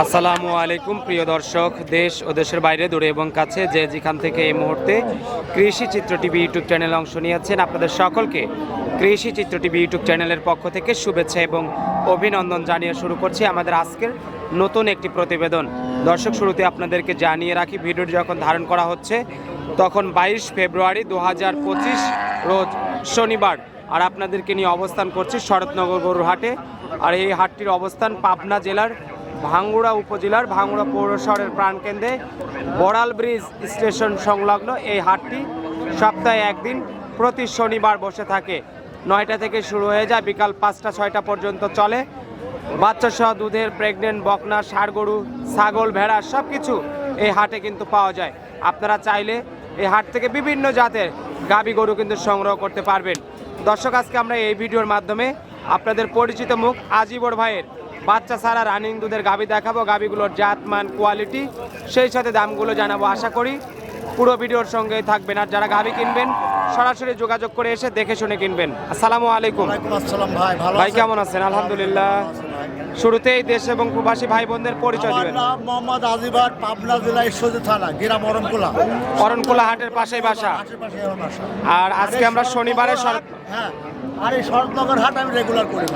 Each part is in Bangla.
আসসালামু আলাইকুম, প্রিয় দর্শক, দেশ ও দেশের বাইরে দূরে এবং কাছে যে যেখান থেকে এই মুহূর্তে কৃষি চিত্র টিভি ইউটিউব চ্যানেলে অংশ নিয়েছেন, আপনাদের সকলকে কৃষি চিত্র টিভি ইউটিউব চ্যানেলের পক্ষ থেকে শুভেচ্ছা এবং অভিনন্দন জানিয়ে শুরু করছি আমাদের আজকের নতুন একটি প্রতিবেদন। দর্শক, শুরুতে আপনাদেরকে জানিয়ে রাখি, ভিডিওটি যখন ধারণ করা হচ্ছে, তখন বাইশ ফেব্রুয়ারি দু হাজার পঁচিশ রোজ শনিবার, আর আপনাদেরকে নিয়ে অবস্থান করছি শরৎনগর গরুর হাটে, আর এই হাটটির অবস্থান পাবনা জেলার ভাঙ্গুড়া উপজেলার ভাঙ্গুড়া পৌরশহরের প্রাণকেন্দ্রে বড়াল ব্রিজ স্টেশন সংলগ্ন এই হাটটি সপ্তাহে একদিন প্রতি শনিবার বসে থাকে। নয়টা থেকে শুরু হয়ে যায়, বিকাল পাঁচটা, ছয়টা পর্যন্ত চলে। বাচ্চা সহ দুধের, প্রেগনেন্ট, বকনা গরু ছাগল, ভেড়া সব কিছু এই হাটে কিন্তু পাওয়া যায়। আপনারা চাইলে এই হাট থেকে বিভিন্ন জাতের গাবি গরু কিন্তু সংগ্রহ করতে পারবেন। দর্শক, আজকে আমরা এই ভিডিওর মাধ্যমে আপনাদের পরিচিত মুখ আজিবর ভাইয়ের বাচ্চা ছাড়া রানিং দুধের গাবি দেখাবো গাবিগুলোর জাত মান কোয়ালিটি সেই সাথে দামগুলো জানাব আশা করি। পুরো ভিডিওর সঙ্গে থাকবেন আর যারা গাবি কিনবেন সরাসরি যোগাযোগ করে এসে দেখে শুনে কিনবেন। আসসালামু আলাইকুম। ভাই ভালো ভাই কেমন আছেন? আলহামদুলিল্লাহ। শুরুতেই দেশ এবং প্রবাসী ভাই বোনদের পরিচয় দিবেন। নাম মোহাম্মদ আজিবার পাবনা জেলা ঈশ্বরদী থানা গ্রাম অরণকুলা। অরণকুলা হাটের পাশেই বাসা। আর আজকে আমরা শনিবারে হ্যাঁ আর এই শরৎনগর হাট আমি রেগুলার করি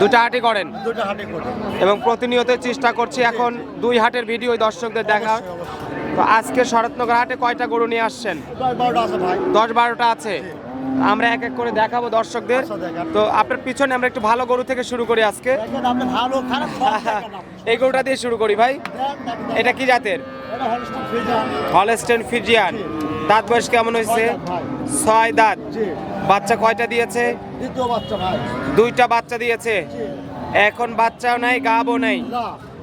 দুটা হাটই করেন। দুটো এবং প্রতিনিয়ত চেষ্টা করছি এখন দুই হাটের ভিডিও দর্শকদের দেখা। তো আজকে শরৎনগর হাটে কয়টা গরু নিয়ে আসছেন? দশ বারোটা আছে আমরা এক এক করে দেখাবো দর্শকদের। আচ্ছা, তো আপনার পিছনে আমরা একটু ভালো গরু থেকে শুরু করি আজকে। এই গরুটা দিয়ে শুরু করি ভাই। এটা কি জাতের? হলস্টেন ফিজিয়ান দাঁত বয়স কেমন হয়েছে? ছয় দাঁত বাচ্চা কয়টা দিয়েছে? দ্বিতীয় বাচ্চা ভাই। দুইটা বাচ্চা দিয়েছে। এখন বাচ্চাও নাই গাবও নাই।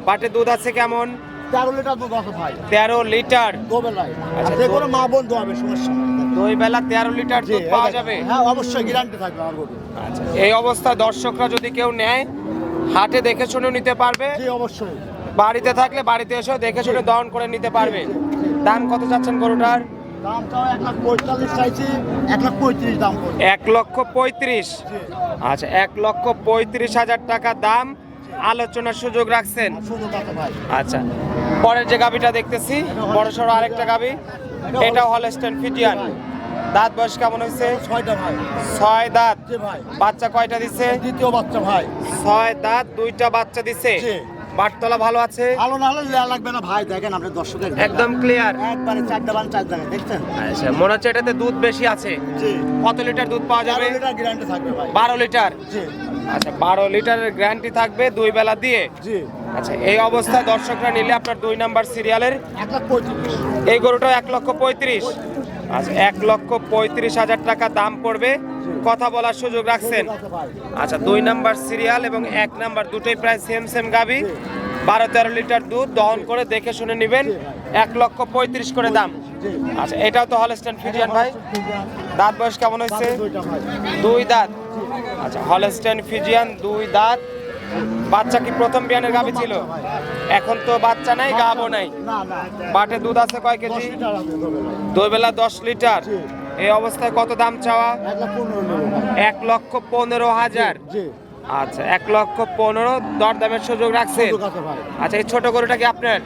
বাটে দুধ আছে কেমন? তেরো লিটার দুধ আছে ভাই। তেরো লিটার। দোবেলায়। আচ্ছা, মা বোন দোয়াবে সমস্যা দুই বেলা তেরো লিটার দুধ পাওয়া যাবে? হ্যাঁ অবশ্যই গ্যারান্টি থাকবে আমার গরু আচ্ছা এই অবস্থায় দর্শকরা যদি কেউ নেয় হাটে দেখে শুনে নিতে পারবে। জি অবশ্যই। বাড়িতে থাকলে বাড়িতে এসেও দেখে শুনে দহন করে নিতে পারবে। দাম কত চাচ্ছেন গরুটার? এক লক্ষ পঁয়ত্রিশ? আচ্ছা এক লক্ষ পঁয়ত্রিশ হাজার টাকা দাম আলোচনার সুযোগ রাখছেন? আচ্ছা পরের যে গাবিটা দেখতেছি বড় সড়ো আরেকটা গাবি এটা হলস্টেন ফিটিয়ান দাঁত বয়স কেমন হয়েছে? ছয়টা ভাই। ছয় দাঁত। বাচ্চা কয়টা দিছে? দ্বিতীয় বাচ্চা ভাই। ছয় দাঁত দুইটা বাচ্চা দিছে। বাটতলা ভালো আছে? ভালো না হলে লাগবে না। ভাই দেখেন আপনি দর্শকের একদম ক্লিয়ার একবারে চারটা বান চার জায়গায় দেখছেন? আচ্ছা মনে হচ্ছে এটাতে দুধ বেশি আছে। জি। কত লিটার দুধ পাওয়া যাবে? লিটার গ্যারান্টি থাকবে ভাই। বারো লিটার? জি। আচ্ছা বারো লিটারের গ্যারান্টি থাকবে দুই বেলা দিয়ে? জি। আচ্ছা এই অবস্থায় দর্শকরা নিলে আপনার দুই নাম্বার সিরিয়ালের এক লাখ পঁয়ত্রিশ। এই গরুটাও এক লক্ষ পঁয়ত্রিশ। আচ্ছা এক লক্ষ পঁয়ত্রিশ হাজার টাকা দাম পড়বে। কথা বলার সুযোগ রাখছেন। আচ্ছা দুই নাম্বার সিরিয়াল এবং এক নাম্বার দুটোই প্রায় সেম সেম গাবি। বারো তেরো লিটার দুধ দহন করে দেখে শুনে নেবেন। এক লক্ষ পঁয়ত্রিশ করে দাম। আচ্ছা এটাও তো হলস্টেন ফিজিয়ান ভাই। দাঁত বয়স কেমন হয়েছে? দুই দাঁত। আচ্ছা হলস্টেন ফিজিয়ান দুই দাঁত। বাচ্চা কি প্রথম বিয়ানের গাবি ছিল? এখন তো বাচ্চা নাই গাবও নাই। বাটে দুধ আছে কয় কেজি? দুই বেলা দশ লিটার। এই অবস্থায় কত দাম চাওয়া? এক লক্ষ পনেরো হাজার। আচ্ছা এক লক্ষ পনেরো দরদামের দামের সুযোগ রাখছে আচ্ছা এই ছোট গরুটা কি আপনার?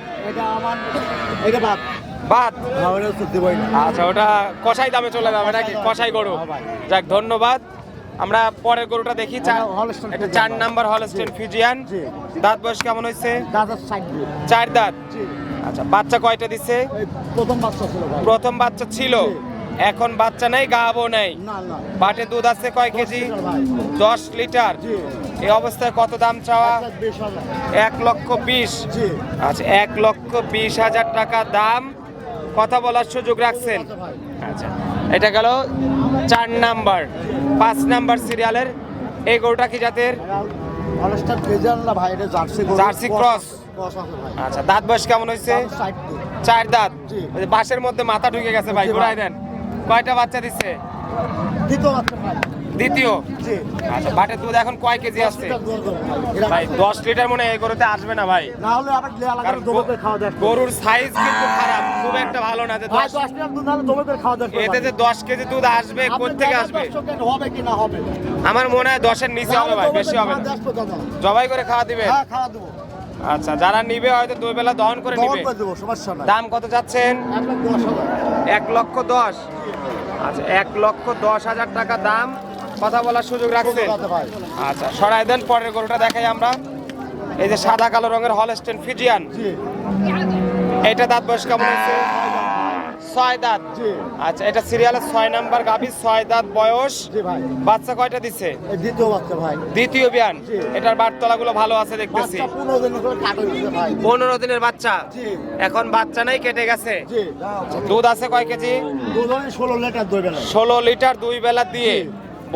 বাদ। আচ্ছা ওটা কষাই দামে চলে যাবে নাকি? কষাই গরু। হ্যাঁ যাক ধন্যবাদ। আমরা পরের গরুটা দেখি চার নাম্বার হলস্টেন ফিজিয়ান। দাঁত বয়স কেমন হয়েছে? চার দাঁত? আচ্ছা বাচ্চা কয়টা দিছে? প্রথম বাচ্চা ছিল প্রথম বাচ্চা ছিল। এখন বাচ্চা নাই গাবও নাই। বাটে দুধ আছে কয় কেজি? দশ লিটার। এই অবস্থায় কত দাম চাওয়া? এক লক্ষ বিশ। আচ্ছা এক লক্ষ বিশ হাজার টাকা দাম। কথা বলার সুযোগ রাখছেন। আচ্ছা। এটা গেল চার নাম্বার পাঁচ নাম্বার সিরিয়ালের এই গরুটা কি জাতের? Jersey cross. আচ্ছা দাঁত বয়স কেমন হয়েছে? চার দাঁত। বাঁশের মধ্যে মাথা ঢুকে গেছে ভাই। ঘুরাই দেন। কয়টা বাচ্চা দিচ্ছে দ্বিতীয়। আচ্ছা বাটের দুধ এখন কয় কেজি আসছে? ভাই। দশ লিটার মনে এই গরুতে আসবে না ভাই। গরুর সাইজ কিন্তু খারাপ খুব একটা ভালো না এতে যে দশ কেজি দুধ আসবে কোথেকে আসবে? আমার মনে হয় দশের নিচে হবে ভাই বেশি হবে জবাই করে খাওয়া দিবে হ্যাঁ খাওয়া দেবো। আচ্ছা যারা নিবে হয়তো দুই বেলা দহন করে নিবে। দেবো দাম কত যাচ্ছেন? এক লক্ষ দশ। আচ্ছা এক লক্ষ দশ হাজার টাকা দাম। কথা বলার সুযোগ রাখছেন? আচ্ছা সরাই দেন পরের গরুটা দেখাই আমরা। এই যে সাদা কালো রঙের হলস্টেন ফিজিয়ান এটা দাঁত বয়স কেমন হয়েছে? ছয় দাঁত। আচ্ছা এটা সিরিয়ালের ছয় নাম্বার গাভি ছয় দাঁত বয়স। বাচ্চা কয়টা দিছে? দ্বিতীয় বাচ্চা ভাই। দ্বিতীয় বিয়ান। এটার বাটতলা গুলো ভালো আছে দেখতেছি। পনেরো দিনের বাচ্চা? এখন বাচ্চা নাই কেটে গেছে। দুধ আছে কয় কেজি? ষোলো লিটার দই বেলা। ষোলো লিটার দুই বেলা দিয়ে।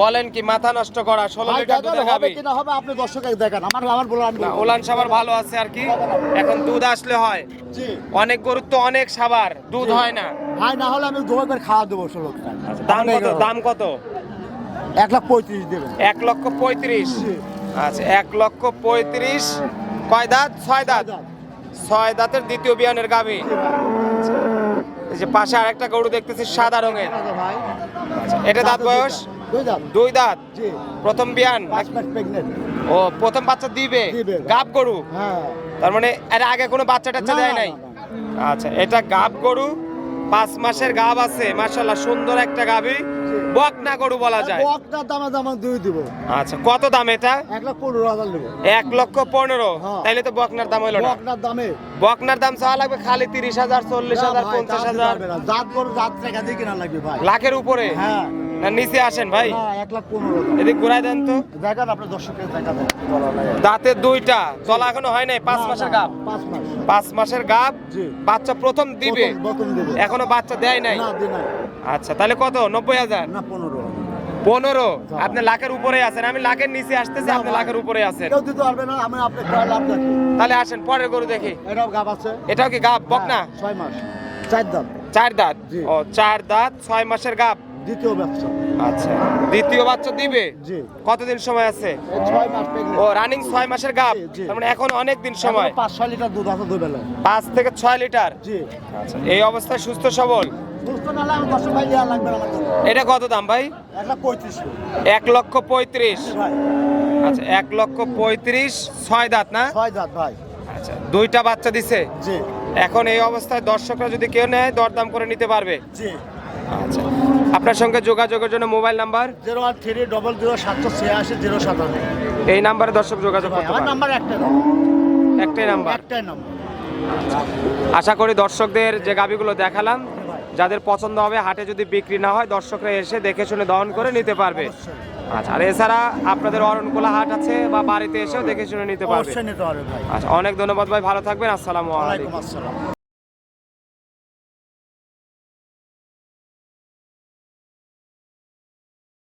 বলেন কি মাথা নষ্ট করা ষোলো লিটার হবে কিনা হবে আপনি দেখেন। আমার আমার বলে আমি ওলান সাবার ভালো আছে আর কি। এখন দুধ আসলে হয়। অনেক গরুর তো অনেক সাবার দুধ হয় না। ভাই না হলে আমি দই করে খাওয়া দেবো ষোলো দাম কত দাম কত? এক লাখ পঁয়ত্রিশ দেবেন। এক লক্ষ পঁয়ত্রিশ। আচ্ছা এক লক্ষ পঁয়ত্রিশ। কয় দাঁত? ছয় দাঁত। ছয় দাঁতের দ্বিতীয় বিয়ানের। এই যে পাশে আরেকটা গরু দেখতেছি সাদা রঙের। এটা দাঁত বয়স? দুই দাঁত। প্রথম বিয়ান? ও প্রথম বাচ্চা দিবে। গাব গরু? হ্যাঁ। তার মানে এর আগে কোনো বাচ্চা টাচ্চা দেয় নাই। আচ্ছা এটা গাব গরু পাঁচ মাসের গাব আছে মাশাল্লাহ সুন্দর একটা গাবি। বকনা গরু বলা যায়। বকনা দামে দামে দুই দিব। আচ্ছা কত দাম এটা? এক লক্ষ পনেরো হাজার নেব। এক লক্ষ পনেরো? তাহলে তাইলে তো বকনার দাম হলো না। বকটার দামে। বকনার দাম চাওয়া লাগবে খালি তিরিশ হাজার চল্লিশ হাজার পঞ্চাশ হাজার। জাত গরু জাত টাকা দিয়ে কিনা লাগবে ভাই। লাখের উপরে? হ্যাঁ। নিচে আসেন ভাই। না এক লাখ পনেরো। ঘুরাই দেন তো। দেখেন আপনার দর্শকের দেখা দেন দাঁতের দুইটা। তলা এখনও হয় নাই পাঁচ মাসের গাব পাঁচ মাসের গাব বাচ্চা প্রথম দিবে। এখনও বাচ্চা দেয় নাই। না আচ্ছা তাহলে কত? নব্বই হাজার? না পনেরো পনেরো? আপনি লাখের উপরে আছেন। আমি লাখের নিচে আসতেছি না, আপনি লাখের উপরে আছেন। কেউ দিতে পারবে না আমি আপনি লাভ তাহলে আসেন পরের গরু দেখি। এটাও গাব আছে। এটাও কি গাব বক না? হ্যাঁ, ছয় মাস। চার দাম চার দাঁত? ও চার দাঁত ছয় মাসের গাব দ্বিতীয় ব্যবসা আচ্ছা। দ্বিতীয় বাচ্চা দিবে? জি। কতদিন সময় আছে? ছয় মাস ও রানিং ছয় মাসের। তার মানে এখন অনেক দিন সময়। পাঁচ ছয় লিটার দুধ আছে দুই বেলায়। পাঁচ থেকে ছয় লিটার? জি। আচ্ছা এই অবস্থায় সুস্থ সবল? এটা কত দাম ভাই? এক লক্ষ পঁয়ত্রিশ। আচ্ছা এক লক্ষ পঁয়ত্রিশ ছয় দাঁত না? ছয় দাঁত ভাই। আচ্ছা দুইটা বাচ্চা দিছে? জি। এখন এই অবস্থায় দর্শকরা যদি কেউ নেয় দরদাম করে নিতে পারবে? জি। আচ্ছা আপনার সঙ্গে যোগাযোগের জন্য mobile number? Zero one three double zero সাতশো ছিয়াশি জিরো সাতান্ন এই নাম্বারে দর্শক যোগাযোগ করতে আমার পারে নাম্বার একটাই একটাই নাম্বার? একটাই নাম্বার। আশা করি দর্শকদের যে গাবিগুলো দেখালাম যাদের পছন্দ হবে হাটে যদি বিক্রি না হয় দর্শকরা এসে দেখে শুনে দহন করে নিতে পারবে। আচ্ছা আর এছাড়া আপনাদের অরণকোলা হাট আছে বা বাড়িতে এসেও দেখে শুনে নিতে পারবে। আচ্ছা অনেক ধন্যবাদ ভাই ভালো থাকবেন আসসালামু আলাইকুম। আসসালাম।